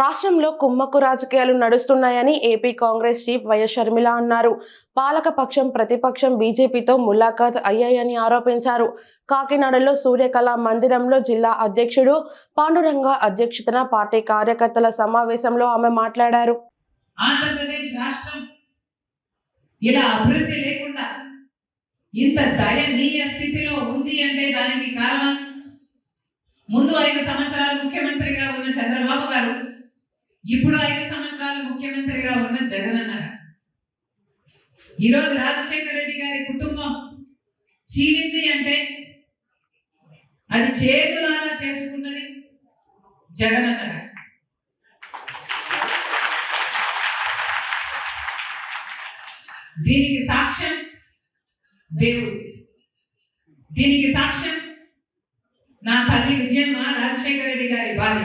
రాష్ట్రంలో కుమ్మక్కు రాజకీయాలు నడుస్తున్నాయని AP Congress chief YS Sharmila అన్నారు. పాలక పక్షం ప్రతిపక్షం బీజేపీతో ములాఖాత్ అయ్యాయని ఆరోపించారు. కాకినాడలో సూర్యకళా మందిరంలో జిల్లా అధ్యక్షుడు పాండురంగ అధ్యక్షతన పార్టీ కార్యకర్తల సమావేశంలో ఆమె మాట్లాడారు. ఆంధ్రప్రదేశ్ రాష్ట్రం ఇలా అభివృద్ధి లేకుండా ఇంత దయనీయ స్థితిలో ఉంది అంటే దానికి కారణం ముందు ఐదు సంవత్సరాలు ముఖ్యమంత్రిగా ఉన్న చంద్రబాబు గారు ఇప్పుడు ఐదు సంవత్సరాలు ముఖ్యమంత్రిగా ఉన్న జగన్ గారు ఈరోజు రాజశేఖర రెడ్డి గారి కుటుంబం చీలింది అంటే అది చేతులారా చేసుకున్నది జగన్ గారు దీనికి సాక్ష్యం దేవుడు. దీనికి సాక్ష్యం నా తల్లి విజయమ్మ రాజశేఖర రెడ్డి గారి భార్య.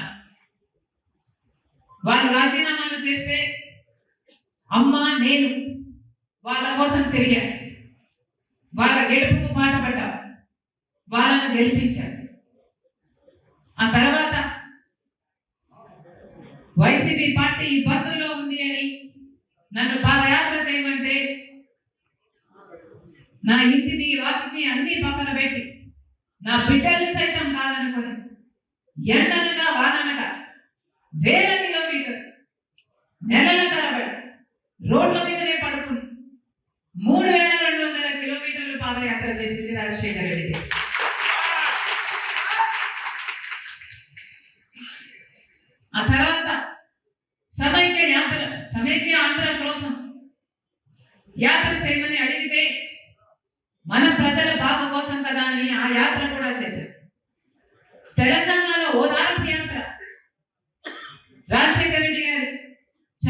వారు రాజీనామాలు చేస్తే అమ్మా నేను వాళ్ళ కోసం తిరిగా వాళ్ళ గెలుపుకు పాట పడ్డాం వాళ్ళను గెలిపించారు ఆ తర్వాత వైసీపీ పార్టీ ఇబ్బందుల్లో ఉంది అని నన్ను పాదయాత్ర చేయమంటే నా ఇంటిని వాటిని అన్ని పక్కన పెట్టి నా బిడ్డల్ని సైతం కాదనుకొని ఎండనగా వాననగా వేలకి నెలల తరబడి రోడ్ల మీదనే పడుకుని మూడు వేల రెండు వందల కిలోమీటర్లు పాదయాత్ర చేసింది రాజశేఖర రెడ్డి ఆ తర్వాత సమైక్య యాత్ర సమైక్య ఆంధ్ర కోసం యాత్ర చేయమని అడిగితే మన ప్రజల బాగు కోసం కదా అని ఆ యాత్ర కూడా చేశారు తెలంగాణలో ఓదార్పు యాత్ర రాజశేఖర రెడ్డి గారు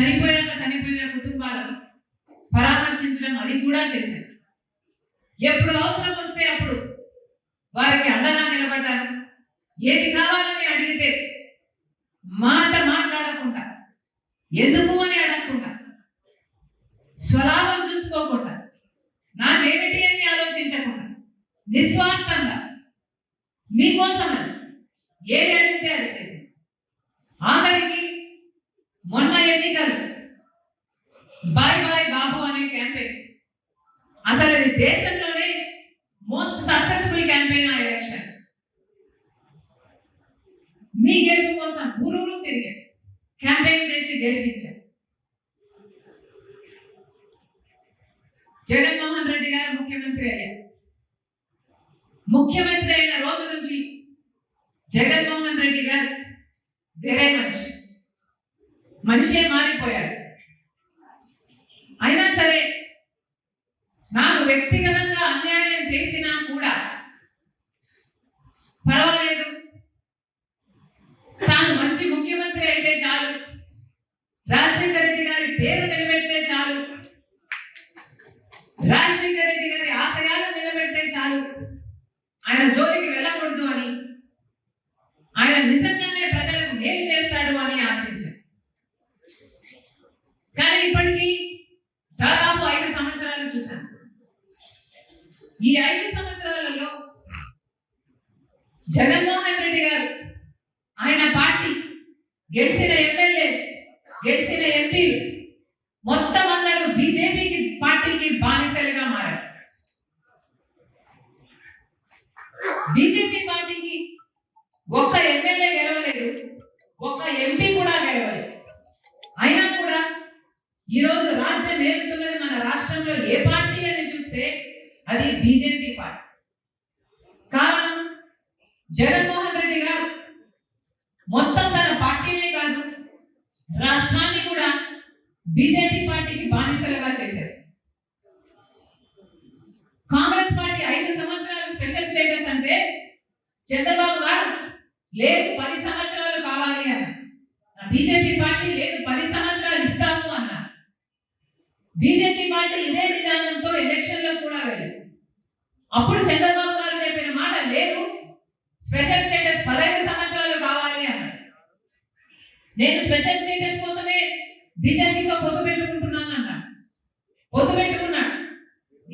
చనిపోయాక చనిపోయిన కుటుంబాలను పరామర్శించడం అది కూడా చేశారు. ఎప్పుడు అవసరం వస్తే అప్పుడు వారికి అండగా నిలబడ్డారు. ఏది కావాలని అడిగితే మాట మాట్లాడకుండా ఎందుకు అని అడగకుండా స్వలాభం చూసుకోకుండా నాకేమిటి అని ఆలోచించకుండా నిస్వార్థంగా మీకోసమని ఏది అడిగితే అది చేసింది ఆఖరికి మొన్న ఎన్నికలు బాయ్ బాయ్ బాబు అనే క్యాంపెయిన్. అసలు ఇది దేశంలోనే మోస్ట్ సక్సెస్ఫుల్ క్యాంపెయిన్ ఆ ఎలక్షన్ మీ గెలుపు కోసం ఊరూరు తిరిగారు. క్యాంపెయిన్ చేసి గెలిపించారు. జగన్మోహన్ రెడ్డి గారు ముఖ్యమంత్రి అయ్యారు. ముఖ్యమంత్రి అయిన రోజు నుంచి జగన్మోహన్ రెడ్డి గారు వేరే మనిషి. మనిషే మారిపోయాడు. అయినా సరే నాకు వ్యక్తిగతంగా అన్యాయం చేసినా కూడా పర్వాలేదు. తాను మంచి ముఖ్యమంత్రి అయితే చాలు. రాజశేఖర రెడ్డి గారి పేరు నిలబెడితే చాలు. రాజశేఖర రెడ్డి గారి ఆశయాలు నిలబెడితే చాలు. ఆయన జోలికి వెళ్ళకూడదు అని. ఆయన నిజంగానే ప్రజలకు మేలు చేస్తాడు అని ఇప్పటికీ దాదాపు ఐదు సంవత్సరాలు చూశాను. ఈ ఐదు సంవత్సరాలలో జగన్మోహన్ రెడ్డి గారు ఆయన పార్టీ గెలిచిన ఎమ్మెల్యే గెలిచిన ఎంపీలు మొత్తం అందరూ బీజేపీకి పార్టీకి బానిసలుగా మారారు. బీజేపీ పార్టీకి ఒక్క ఎమ్మెల్యే గెలవలేదు ఒక్క ఎంపీ కూడా ఈరోజు రాజ్యం ఏలుతున్నది మన రాష్ట్రంలో ఏ పార్టీ అని చూస్తే అది బీజేపీ పార్టీ. కారణం జగన్మోహన్ రెడ్డి గారు. మొత్తం తన పార్టీనే కాదు రాష్ట్రాన్ని కూడా బీజేపీ పార్టీకి బానిసలుగా చేశారు. కాంగ్రెస్ పార్టీ ఐదు సంవత్సరాలు స్పెషల్ స్టేటస్ అంటే చంద్రబాబు గారు లేదు పది సంవత్సరాలు కావాలి అని బీజేపీ పార్టీ లేదు పది సంవత్సరాలు బీజేపీ పార్టీ ఇదే విధానంతో ఎలక్షన్లో కూడా వెళ్ళింది అప్పుడు చంద్రబాబు గారు చెప్పిన మాట లేదు. స్పెషల్ స్టేటస్ పదహైదు సంవత్సరాలు కావాలి అన్నాడు. నేను స్పెషల్ స్టేటస్ కోసమే బీజేపీతో పొత్తు పెట్టుకుంటున్నాను అన్నాడు. పొత్తు పెట్టుకున్నాడు.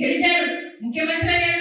గెలిచాడు. ముఖ్యమంత్రి అయ్యాడు.